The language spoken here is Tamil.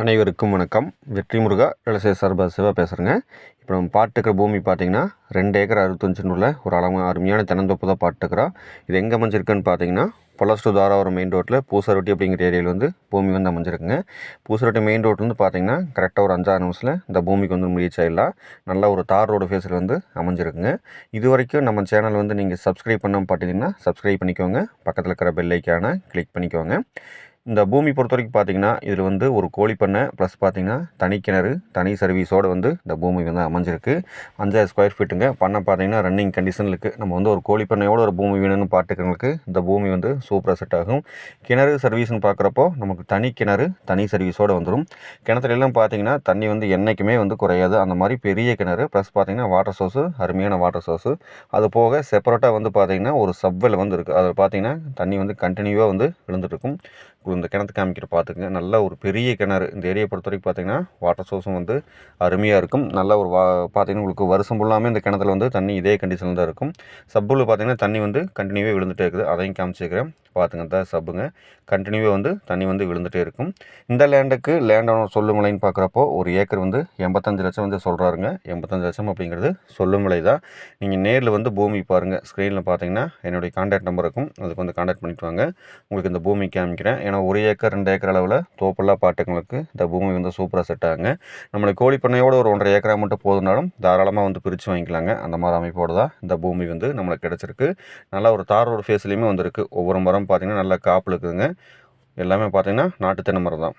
அனைவருக்கும் வணக்கம். வெற்றி முருகா விவசாய சார்பா சிவா பேசுகிறேங்க இப்போ நம்ம பாட்டுக்கிற பூமி பார்த்தீங்கன்னா ரெண்டு ஏக்கர் அறுபத்தஞ்சுன்னு உள்ள ஒரு அளவு அருமையான தென்னந்தோப்பு தான் பாட்டுக்கிறோம் இது எங்கே அமைஞ்சிருக்குன்னு பார்த்தீங்கன்னா பொலஸ்டு தாராவரம் மெயின் ரோட்டில் பூசரொட்டி அப்படிங்கிற ஏரியாவில் வந்து பூமி வந்து அமைஞ்சிருக்குங்க. பூசரொட்டி மெயின் ரோட்லேருந்து பார்த்தீங்கன்னா கரெக்டாக ஒரு அஞ்சாறு நிமிஷத்தில் இந்த பூமிக்கு வந்து ரீச் ஆகிடலாம் நல்ல ஒரு தார் ரோடு ஃபேஸில் வந்து அமைஞ்சிருக்குங்க. இது வரைக்கும் நம்ம சேனல் வந்து நீங்கள் சப்ஸ்கிரைப் பண்ணாமல் பார்த்தீங்கன்னா சப்ஸ்கிரைப் பண்ணிக்கோங்க. பக்கத்தில் இருக்கிற பெல்லைக்கான கிளிக் பண்ணிக்கோங்க. இந்த பூமி பொறுத்த வரைக்கும் பார்த்தீங்கன்னா இதில் வந்து ஒரு கோழி பண்ணை ப்ளஸ் பார்த்தீங்கன்னா தனி கிணறு தனி சர்வீஸோடு வந்து இந்த பூமி வந்து அமைஞ்சிருக்கு. அஞ்சாயிரம் ஸ்கொயர் ஃபீட்டுங்க பண்ணை பார்த்தீங்கன்னா ரன்னிங் கண்டிஷனில் இருக்குது நம்ம வந்து ஒரு கோழி பண்ணையோட ஒரு பூமி வேணும்னு பார்த்துக்கிறவங்களுக்கு இந்த பூமி வந்து சூப்பராக செட் ஆகும். கிணறு சர்வீஸ்னு பார்க்குறப்போ நமக்கு தனி கிணறு தனி சர்வீஸோடு வந்துடும் கிணத்துல எல்லாம் தண்ணி வந்து என்றைக்குமே வந்து குறையாது. அந்த மாதிரி பெரிய கிணறு ப்ளஸ் பார்த்திங்கன்னா வாட்டர் சோர்ஸு அருமையான வாட்டர் சோர்ஸு அது போக செப்பரேட்டாக வந்து பார்த்தீங்கன்னா ஒரு சப்வெல் வந்து இருக்குது அதில் பார்த்தீங்கன்னா தண்ணி வந்து கண்டினியூவாக வந்து விழுந்துட்டுருக்கும் இந்த கிணத்து காமிக்கிற பார்த்துக்குங்க. நல்ல ஒரு பெரிய கிணறு. இந்த ஏரியை பொறுத்த வரைக்கும் பார்த்தீங்கன்னா வாட்டர் சோர்ஸும் வந்து அருமையாக இருக்கும். நல்ல ஒரு வா பார்த்தீங்கன்னா உங்களுக்கு வருஷம் ஃபுல்லாமே இந்த கிணத்துல வந்து தண்ணி இதே கண்டிஷனில் தான் இருக்கும். சப்பில் பார்த்தீங்கன்னா தண்ணி வந்து கண்டினியூவாக விழுந்துகிட்டே இருக்குது. அதையும் காமிச்சிக்கிறேன் பார்த்துங்க தான் சப்புங்க. கண்டினியூவாக வந்து தண்ணி வந்து விழுந்துகிட்டே இருக்கும். இந்த லேண்டுக்கு லேண்டோட சொல்லும் விலைன்னு பார்க்குறப்போ ஒரு ஏக்கர் வந்து எண்பத்தஞ்சு லட்சம் வந்து சொல்கிறாருங்க எண்பத்தஞ்சு லட்சம் அப்படிங்கிறது சொல்லும் விலை தான். நீங்கள் நேரில் வந்து பூமி பாருங்கள் ஸ்க்ரீனில் பார்த்தீங்கன்னா என்னுடைய கான்டாக்ட் நம்பர் இருக்கும். அதுக்கு வந்து கான்டாக்ட் பண்ணிட்டு வாங்க. உங்களுக்கு இந்த பூமி காமிக்கிறேன். ஏன்னா ஒரு ஏக்கர் ரெண்டு ஏக்கர் அளவில் தோப்பெல்லாம் பாட்டுங்களுக்கு இந்த பூமி வந்து சூப்பராக செட் ஆகுங்க. நம்மளுக்கு கோழி பண்ணையோட ஒரு ஒன்றரை ஏக்கரா மட்டும் போதுனாலும் தாராளமாக வந்து பிரித்து வாங்கிக்கலாங்க. அந்த மாதிரி அமைப்போடு தான் இந்த பூமி வந்து நம்மளுக்கு கிடச்சிருக்கு. நல்லா ஒரு தார் ரோடு ஃபேஸ்லேயுமே வந்திருக்கு. ஒவ்வொரு மரம் பார்த்திங்கன்னா நல்லா காப்பில் இருக்குதுங்க. எல்லாமே பார்த்திங்கன்னா நாட்டு தென்னை மரம் தான்